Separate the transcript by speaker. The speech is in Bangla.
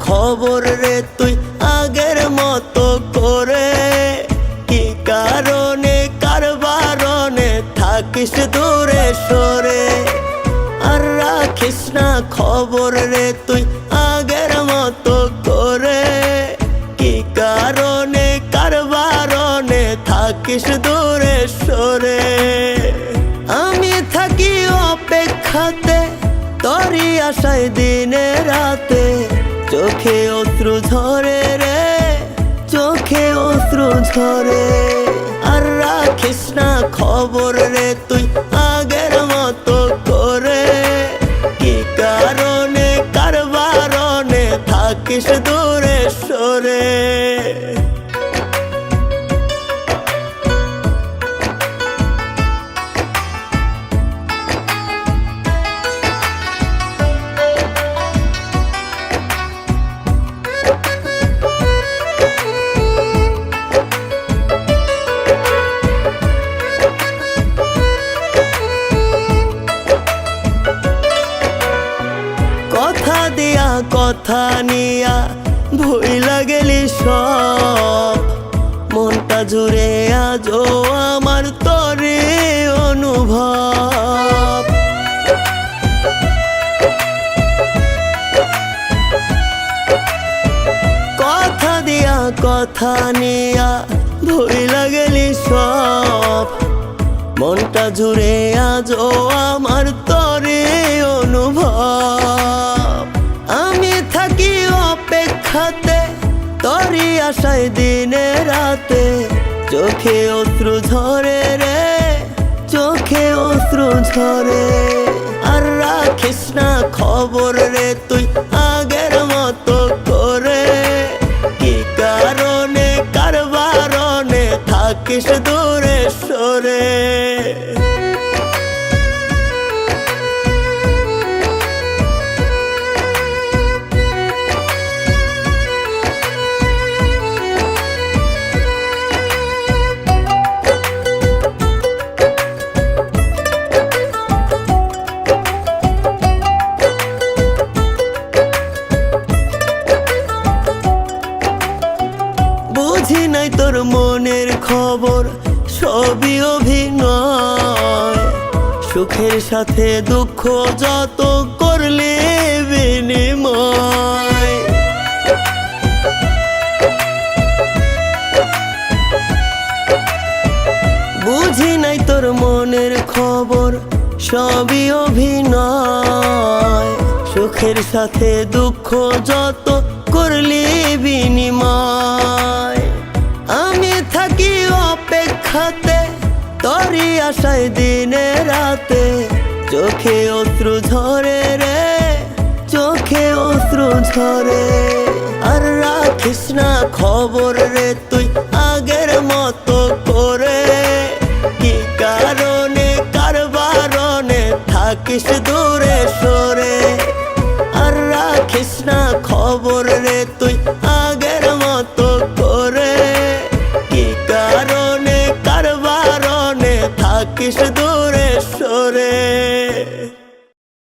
Speaker 1: খবর রে তুই আগের মতো করে। কি কারণে কারবারণে থাকিস দূরে সরে? আর রাখিস না খবর রে তুই আগের মতো করে। কি কারণে কারবারণে থাকিস দূরে সরে? আমি থাকি অপেক্ষাতে তরি আশায় দিনে রাতে চোখে অশ্রু ঝরে রে, চোখে অশ্রু ঝরে। আর রাখিস না খবর রে তুই আগের মতো করে। কি কারণে কারবারণে থাকিস দূরে? কথা দিয়া, কথা নিয়া ভুইলা গেলি সব। মনটা জুড়ে আজও আমার তরে অনুভব। কথা দিয়া, কথা নিয়া ভুইলা গেলি সব। মনটা জুড়ে আজও আমার তরে থাকি অপেক্ষাতে তরি আশায় দিনে রাতে। চোখে অশ্রু ঝরে রে, চোখে অশ্রু ঝরে। আর রাখিস না খবর রে, তুই আগের মতো করে। কি কারণে কারবারণে থাকিস দূরে সরে? বুঝি নাই তোর মনের খবর, সবই অভিনয়। সুখের সাথে দুঃখ যত করলে বুঝি নাই তোর মনের খবর, সবই অভিনয়। সুখের সাথে দুঃখ যত করলি বিনিময়। তরি আশায় দিনে রাতে চোখে অশ্রু ঝরে রে, চোখে অশ্রু ঝরে। আর রাখিস না খবর রে তুই আগের মতো করে। কি কারণে কারবারণে থাকিস দূরে সরে? আর রাখিস না খবর রে তুই আগের কারণে